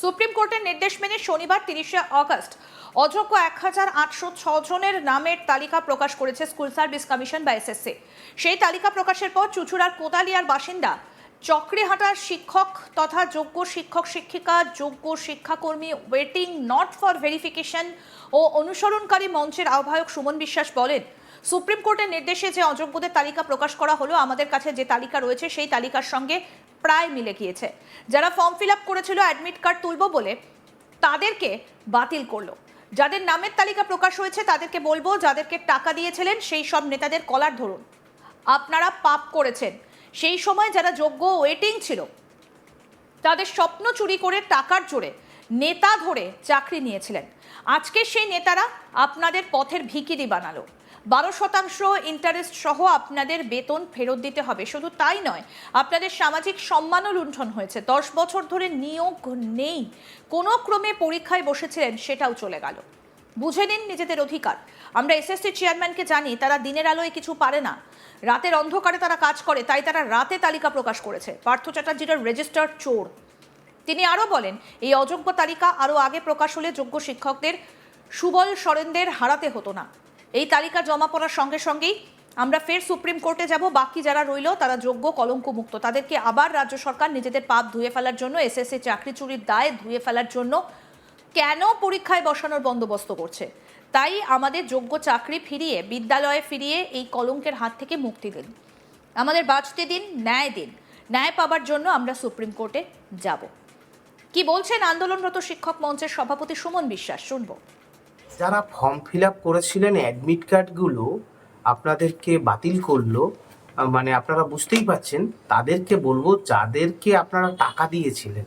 Supreme কোর্টের নির্দেশ মেনে শনিবার তিরিশে অগস্ট অযোগ্য এক হাজার আটশো জনের নামের তালিকা প্রকাশ করেছে স্কুল সার্ভিস কমিশন বা এসএসসি সেই তালিকা প্রকাশের পর চুচুড়ার কোদালিয়ার বাসিন্দা, চক্রিহাটার শিক্ষক তথা যোগ্য শিক্ষক শিক্ষিকা, যোগ্য শিক্ষাকর্মী ওয়েটিং নট ফর ভেরিফিকেশন ও অনুসরণকারী মঞ্চের আহ্বায়ক সুমন বিশ্বাস বলেন, সুপ্রিম কোর্টের নির্দেশে যে অযোগ্যদের তালিকা প্রকাশ করা হলো, আমাদের কাছে যে তালিকা রয়েছে সেই তালিকার সঙ্গে প্রায় মিলে গিয়েছে। যারা ফর্ম ফিল আপ করেছিল অ্যাডমিট কার্ড তুলব বলে তাদেরকে বাতিল করল। যাদের নামের তালিকা প্রকাশ হয়েছে, তাদেরকে বলব, যাদেরকে টাকা দিয়েছিলেন, সেই সব নেতাদের কলার ধরুন। আপনারা পাপ করেছেন। সেই সময় যারা যোগ্য ওয়েটিং ছিল, তাদের স্বপ্ন চুরি করে টাকার জোরে নেতা ধরে চাকরি নিয়েছিলেন। আজকে সেই নেতারা আপনাদের পথের ভিকিরি বানালো। বারো শতাংশ ইন্টারেস্ট সহ আপনাদের বেতন ফেরত দিতে হবে। শুধু তাই নয়, আপনাদের সামাজিক সম্মানও লুণ্ঠন হয়েছে। দশ বছর ধরে নিয়োগ নেই। কোনো ক্রমে পরীক্ষায় বসেছিলেন, সেটাও চলে গেল। বুঝে নিন নিজেদের অধিকার। আমরা এসএসসি চেয়ারম্যানকে জানি, তারা দিনের আলোয় কিছু পারে না। রাতের অন্ধকারে তারা কাজ করে, তাই তারা রাতে তালিকা প্রকাশ করেছে। পার্থ চ্যাটার্জির রেজিস্টার্ড চোর। তিনি আরও বলেন, এই অযোগ্য তালিকা আরও আগে প্রকাশ হলে যোগ্য শিক্ষকদের সুবল সরেনদের হারাতে হতো না। এই তালিকা জমা পড়ার সঙ্গে সঙ্গেই আমরা ফের সুপ্রিম কোর্টে যাব। বাকি যারা রইল, তারা যোগ্য কলঙ্কমুক্ত। তাদেরকে আবার রাজ্য সরকার নিজেদের পাপ ধুয়ে ফেলার জন্য, এসএসসি চাকরি চুরির দায় ধুয়ে ফেলার জন্য কেন পরীক্ষায় বসানোর বন্দোবস্ত করছে? তাই আমাদের যোগ্য চাকরি ফিরিয়ে, বিদ্যালয়ে ফিরিয়ে এই কলঙ্কের হাত থেকে মুক্তি দিন। আমাদের বাঁচতে দিন, ন্যায় দিন। ন্যায় পাবার জন্য আমরা সুপ্রিম কোর্টে যাব। কি বলছেন আন্দোলনরত শিক্ষক মঞ্চের সভাপতি সুমন বিশ্বাস? শুনব। যারা ফর্ম ফিল আপ করেছিলেন অ্যাডমিট কার্ডগুলো আপনাদেরকে বাতিল করল মানে আপনারা বুঝতেই পাচ্ছেন তাদেরকে বলব যাদেরকে আপনারা টাকা দিয়েছিলেন,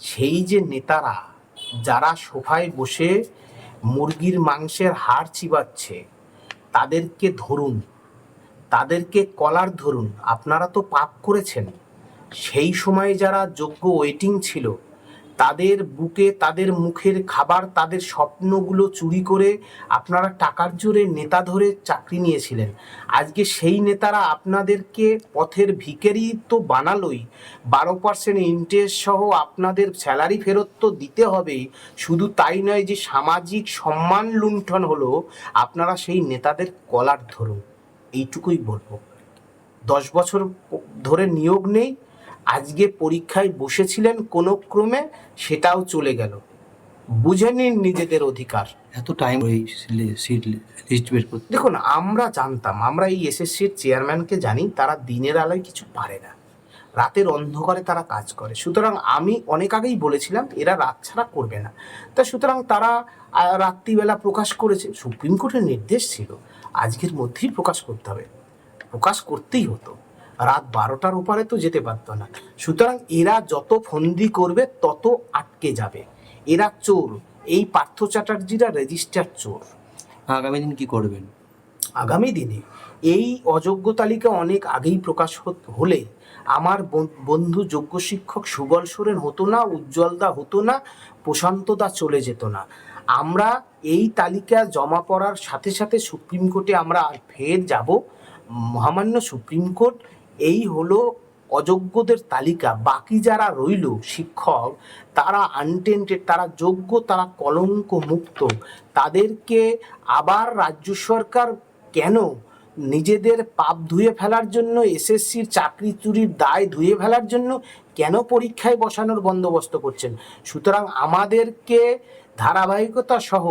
সেই যে নেতারা যারা সোফায় বসে মুরগির মাংসের হাড় চিবাচ্ছে, তাদেরকে ধরুন, তাদেরকে কলার ধরুন, আপনারা তো পাপ করেছেন। সেই সময় যারা যোগ্য ওয়েটিং ছিল, তাদের বুকে, তাদের মুখের খাবার, তাদের স্বপ্নগুলো চুরি করে আপনারা টাকার জোরে নেতা ধরে চাকরি নিয়েছিলেন। আজকে সেই নেতারা আপনাদেরকে পথের ভিকেরি তো বানালোই। বারো পার্সেন্ট ইন্টারেস্ট সহ আপনাদের স্যালারি ফেরত তো দিতে হবে শুধু তাই নয় যে সামাজিক সম্মান লুণ্ঠন হলো, আপনারা সেই নেতাদের কলার ধরুন। এইটুকুই বলব। দশ বছর ধরে নিয়োগ নেই আজকে পরীক্ষায় বসেছিলেন কোনো ক্রমে সেটাও চলে গেল। বুঝে নিন নিজেদের অধিকার। এত টাইম ওই সিট লিস্ট বের করতে। দেখুন আমরা জানতাম আমরা এই এসএসসির চেয়ারম্যানকে জানি তারা দিনের আলোয় কিছু পারে না। রাতের অন্ধকারে তারা কাজ করে। সুতরাং আমি অনেক আগেই বলেছিলাম এরা রাত ছাড়া করবে না। তা সুতরাং তারা রাত্রিবেলা প্রকাশ করেছে। সুপ্রিম কোর্টের নির্দেশ ছিল আজকের মধ্যেই প্রকাশ করতে হবে। প্রকাশ করতেই হতো। রাত বারোটার ওপারে তো যেতে পারতো না। সুতরাং এরা যত ফন্দি করবে তত আটকে যাবে। এরা চোর। এই পার্থ চ্যাটার্জিরা রেজিস্টার চোর। আগামী দিন কি করবেন? আগামী দিনে এই অযোগ্য তালিকা অনেক আগেই প্রকাশ হলে আমার বন- বন্ধু যোগ্য শিক্ষক সুবল সোরেন হতো না উজ্জ্বলদা হতো না প্রশান্তদা চলে যেত না। আমরা এই তালিকা জমা পড়ার সাথে সাথে সুপ্রিম কোর্টে আমরা ফের যাব। মহামান্য সুপ্রিম কোর্ট এই হলো অযোগ্যদের তালিকা। বাকি যারা রইল শিক্ষক, তারা আনটেন্টেড তারা যোগ্য, তারা কলঙ্ক মুক্ত তাদেরকে আবার রাজ্য সরকার কেন নিজেদের পাপ ধুয়ে ফেলার জন্য, এসএসসির চাকরি চুরির দায় ধুয়ে ফেলার জন্য কেন পরীক্ষায় বসানোর বন্দোবস্ত করছেন? সুতরাং আমাদেরকে ধারাবাহিকতা সহ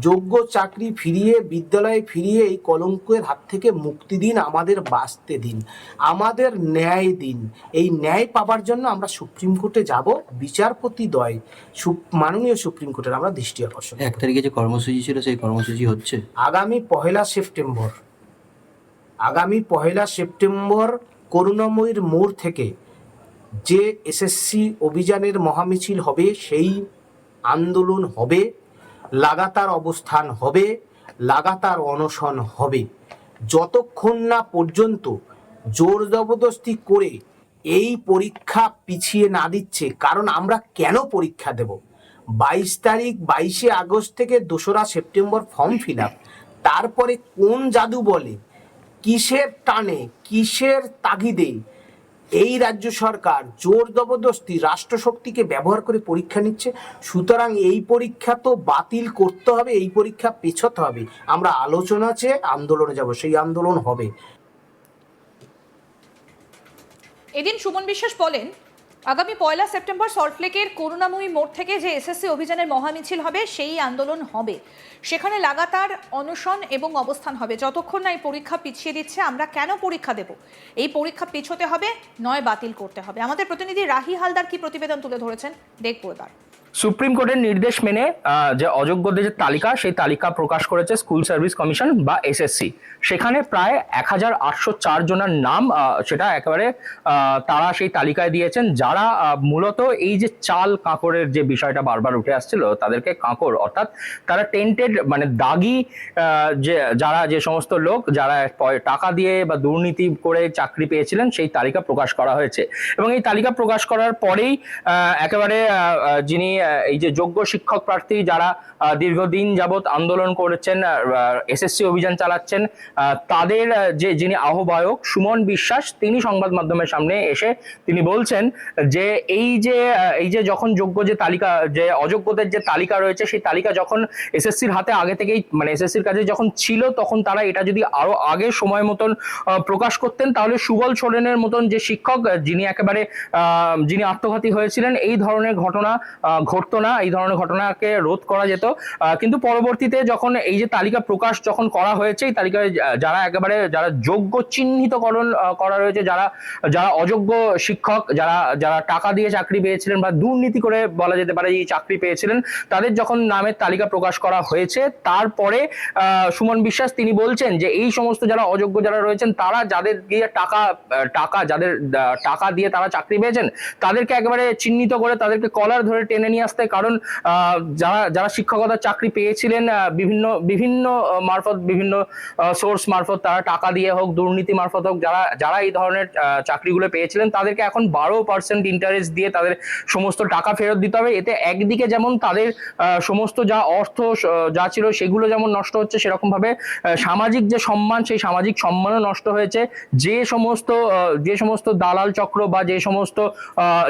যোগ্য চাকরি ফিরিয়ে বিদ্যালয়ে ফিরিয়ে এই কলঙ্কের হাত থেকে মুক্তি দিন আমাদের বাঁচতে দিন আমাদের ন্যায় দিন। এই ন্যায় পাবার জন্য আমরা সুপ্রিম কোর্টে যাব বিচারপতি দয় মাননীয় সুপ্রিম কোর্টের আমরা দৃষ্টি আকর্ষণ এক তারিখে যে কর্মসূচি ছিল সেই কর্মসূচি হচ্ছে? আগামী পহেলা সেপ্টেম্বর আগামী পহেলা সেপ্টেম্বর করুণাময়ীর মোড় থেকে যে এসএসসি অভিযানের মহামিছিল হবে সেই আন্দোলন হবে। লাগাতার অবস্থান হবে, লাগাতার অনশন হবে। যতক্ষণ না পর্যন্ত জোর জবরদস্তি করে এই পরীক্ষা পিছিয়ে না দিচ্ছে, কারণ আমরা কেন পরীক্ষা দেব? বাইশ তারিখ, বাইশে আগস্ট থেকে দোসরা সেপ্টেম্বর ফর্ম ফিল আপ। তারপরে কোন জাদু বলে? কিসের টানে, কিসের তাগিদে এই রাজ্য সরকার জোর জবরদস্তি রাষ্ট্রশক্তিকে ব্যবহার করে পরীক্ষা নিচ্ছে, সুতরাং এই পরীক্ষা তো বাতিল করতে হবে, এই পরীক্ষা পেছতে হবে। আমরা আলোচনা চেয়ে আন্দোলনে যাব, সেই আন্দোলন হবে। এদিন সুমন বিশ্বাস বলেন আগামী পয়লা সেপ্টেম্বর সল্টলেকের করুণাময়ী মোড় থেকে যে এসএসসি অভিযানের মহামিছিল হবে, সেই আন্দোলন হবে। সেখানে লাগাতার অনশন এবং অবস্থান হবে। যতক্ষণ না এই পরীক্ষা পিছিয়ে দিচ্ছে, আমরা কেন পরীক্ষা দেব? এই পরীক্ষা পিছোতে হবে, নয় বাতিল করতে হবে। আমাদের প্রতিনিধি রাহি হালদার কি প্রতিবেদন তুলে ধরেছেন, দেখব এবার। সুপ্রিম কোর্টের নির্দেশ মেনে যে অযোগ্যদের যে তালিকা, সেই তালিকা প্রকাশ করেছে স্কুল সার্ভিস কমিশন বা এসএসসি। সেখানে প্রায় এক হাজার আটশো চার জনের নাম সেটা একেবারে তারা সেই তালিকায় দিয়েছেন, যারা মূলত এই যে চাল কাঁকড়ের যে বিষয়টা বারবার উঠে আসছিল, তাদেরকে কাঁকড়, অর্থাৎ তারা টেন্টেড মানে দাগি যে, যারা যে সমস্ত লোক, যারা টাকা দিয়ে বা দুর্নীতি করে চাকরি পেয়েছিলেন, সেই তালিকা প্রকাশ করা হয়েছে। এবং এই তালিকা প্রকাশ করার পরেই একেবারে যিনি এই যে যোগ্য শিক্ষক প্রার্থী যারা দীর্ঘদিন যাবৎ আন্দোলন করেছেন এসএসসি অভিযান চালাচ্ছেন তাদের যে যিনি আহ্বায়ক সুমন বিশ্বাস, তিনি সংবাদ মাধ্যমের সামনে এসে তিনি বলছেন যে এই যে এই যে যখন যোগ্য যে তালিকা, যে অযোগ্যদের যে তালিকা রয়েছে, সেই তালিকা যখন এসএসসির হাতে আগে থেকেই মানে এসএসসির কাছে যখন ছিল, তখন তারা এটা যদি আরও আগে সময় মতন প্রকাশ করতেন, তাহলে সুবল সোরেনের মতন যে শিক্ষক, যিনি একেবারে যিনি আত্মঘাতী হয়েছিলেন, এই ধরনের ঘটনা ঘটতো না, এই ধরনের ঘটনাকে রোধ করা যেত। কিন্তু পরবর্তীতে যখন এই যে তালিকা প্রকাশ যখন করা হয়েছে, এই তালিকায় যারা একেবারে যারা যোগ্য চিহ্নিতকরণ করা রয়েছে, যারা যারা অযোগ্য শিক্ষক, যারা যারা টাকা দিয়ে চাকরি পেয়েছিলেন বা দুর্নীতি করে বলা যেতে পারে এই চাকরি পেয়েছিলেন, তাদের যখন নামের তালিকা প্রকাশ করা হয়েছে, তারপরে সুমন বিশ্বাস তিনি বলছেন যে এই সমস্ত যারা অযোগ্য যারা রয়েছেন, তারা যাদের দিয়ে টাকা টাকা, যাদের টাকা দিয়ে তারা চাকরি পেয়েছেন, তাদেরকে একেবারে চিহ্নিত করে তাদেরকে কলার ধরে টেনে নিয়ে আসতে কারণ যারা যারা শিক্ষকতার চাকরি পেয়েছিলেন বিভিন্ন বিভিন্ন মারফত বিভিন্ন সোর্স মারফত তারা টাকা দিয়ে হোক দুর্নীতি মারফত হোক যারা যারা এই ধরনের চাকরিগুলো পেয়েছিলেন তাদেরকে এখন বারো পার্সেন্ট ইন্টারেস্ট দিয়ে তাদের সমস্ত টাকা ফেরত দিতে হবে। এতে একদিকে যেমন তাদের সমস্ত যা অর্থ যা ছিল সেগুলো যেমন নষ্ট হচ্ছে সেরকম ভাবে আহ, সামাজিক যে সম্মান সেই সামাজিক সম্মানও নষ্ট হয়েছে। যে সমস্ত যে সমস্ত দালাল চক্র বা যে সমস্ত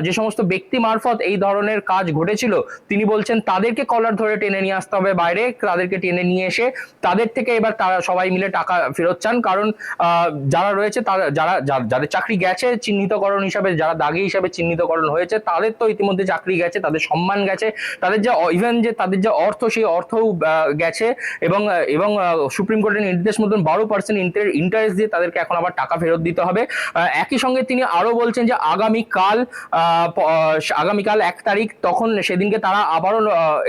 যে সমস্ত ব্যক্তি মারফত এই ধরনের কাজ ঘটেছিল তিনি বলছেন, তাদেরকে কলার ধরে টেনে নিয়ে আসতে হবে বাইরে, তাদেরকে টেনে নিয়ে এসে তাদের থেকে এবার তারা সবাই মিলে টাকা ফেরত চান। কারণ যারা রয়েছে তারা, যারা যাদের চাকরি গেছে চিহ্নিতকরণ হিসাবে, যারা দাগি হিসাবে চিহ্নিতকরণ হয়েছে, তাদের তো ইতিমধ্যে চাকরি গেছে, তাদের সম্মান গেছে, তাদের যে ইভেন যে তাদের যে অর্থ, সেই অর্থও গেছে এবং এবং সুপ্রিম কোর্টের নির্দেশ মতন বারো পার্সেন্ট ইন্টারেস্ট দিয়ে তাদেরকে এখন আবার টাকা ফেরত দিতে হবে। একই সঙ্গে তিনি আরও বলছেন যে, আগামীকাল আগামীকাল এক তারিখ তখন সেদিনকে তারা আবারও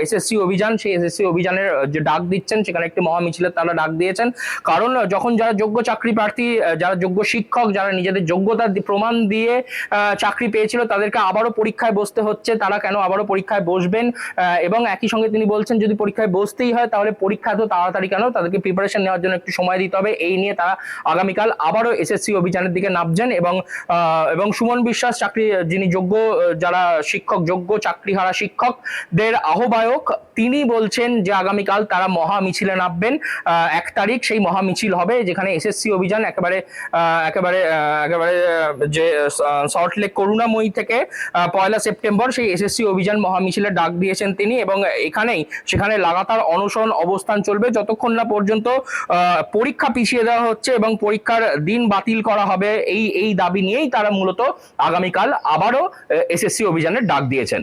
এসএসসি অভিযান, সেই এসএসসি অভিযানের যে ডাক দিচ্ছেন, সেখানে একটি মহামিছিলের তারা ডাক দিয়েছেন। কারণ যখন যারা যোগ্য চাকরি প্রার্থী যারা যোগ্য শিক্ষক, যারা নিজেদের যোগ্যতা প্রমাণ দিয়ে চাকরি পেয়েছিল, তাদেরকে আবারও পরীক্ষায় বসতে হচ্ছে। তারা কেন আবারও পরীক্ষায় বসবেন? এবং একই সঙ্গে তিনি বলছেন, যদি পরীক্ষায় বসতেই হয়, তাহলে পরীক্ষা তো তাড়াতাড়ি কেন? তাদেরকে প্রিপারেশন নেওয়ার জন্য একটু সময় দিতে হবে। এই নিয়ে তারা আগামীকাল আবারও এসএসসি অভিযানের দিকে নামছেন এবং এবং সুমন বিশ্বাস, চাকরি, যিনি যোগ্য যারা শিক্ষক, যোগ্য চাকরি চাকরিহারা শিক্ষকদের আহ্বায়ক। তিনি বলছেন যে, আগামীকাল তারা মহা মিছিলে নামবেন এক তারিখ সেই মহা মিছিল হবে, যেখানে এসএসসি অভিযান একেবারে একেবারে একেবারে যে সল্টলেক করুণাময়ী থেকে পয়লা সেপ্টেম্বর সেই এসএসসি অভিযান মহা মিছিলের ডাক দিয়েছেন তিনি এবং এখানেই, সেখানে লাগাতার অনশন অবস্থান চলবে। যতক্ষণ না পর্যন্ত পরীক্ষা পিছিয়ে দেওয়া হচ্ছে এবং পরীক্ষার দিন বাতিল করা হবে, এই এই দাবি নিয়েই তারা মূলত আগামীকাল আবারও এসএসসি অভিযানের ডাক দিয়েছেন।